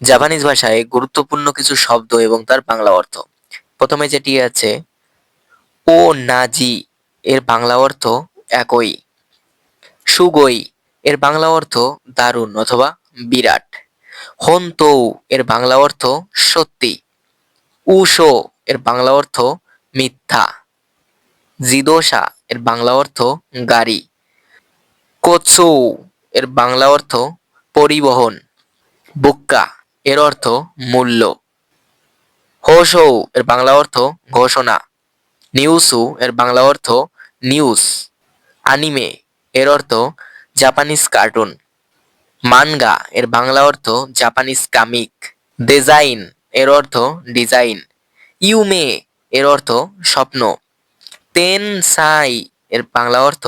Japanese ভাষায় গুরুত্বপূর্ণ কিছু শব্দ এবং তার বাংলা অর্থ। প্রথমে যেটি আছে, ও নাজি এর বাংলা অর্থ একই সুগই এর বাংলা অর্থ দারুণ অথবা বিরাট হন্তৌ এর বাংলা অর্থ সত্যি উশো এর বাংলা অর্থ মিথ্যা জিদোসা এর বাংলা অর্থ গাড়ি কোৎসু এর বাংলা অর্থ পরিবহন বুক্কা এর অর্থ মূল্য। হোসৌ এর বাংলা অর্থ ঘোষণা। নিউসু এর বাংলা অর্থ নিউজ। আনিমে এর অর্থ জাপানিজ কার্টুন। মানগা এর বাংলা অর্থ জাপানিজ কামিক। ডিজাইন এর অর্থ ডিজাইন। ইউমে এর অর্থ স্বপ্ন। তেন সাই এর বাংলা অর্থ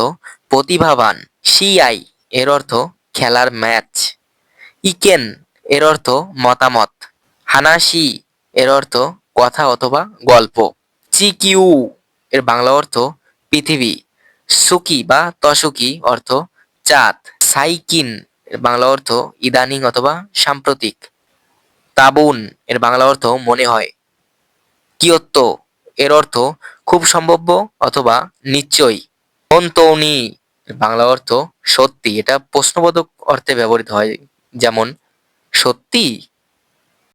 প্রতিভাবান। সিআই এর অর্থ খেলার ম্যাচ। ইকেন এর অর্থ মতামত। হানাসি এর অর্থ কথা অথবা গল্প। চিকিউ, এর বাংলা অর্থ পৃথিবী। সুকি বা তসুকি অর্থ চাঁদ। সাইকিন, এর বাংলা অর্থ ইদানিং অথবা সাম্প্রতিক। তাবুন, এর বাংলা অর্থ মনে হয়। কিয়ত্ত, এর অর্থ খুব সম্ভাব্য অথবা নিশ্চয়ই অন্তৌনি বাংলা অর্থ সত্যি। এটা প্রশ্নবোধক অর্থে ব্যবহৃত হয়। যেমন সত্যি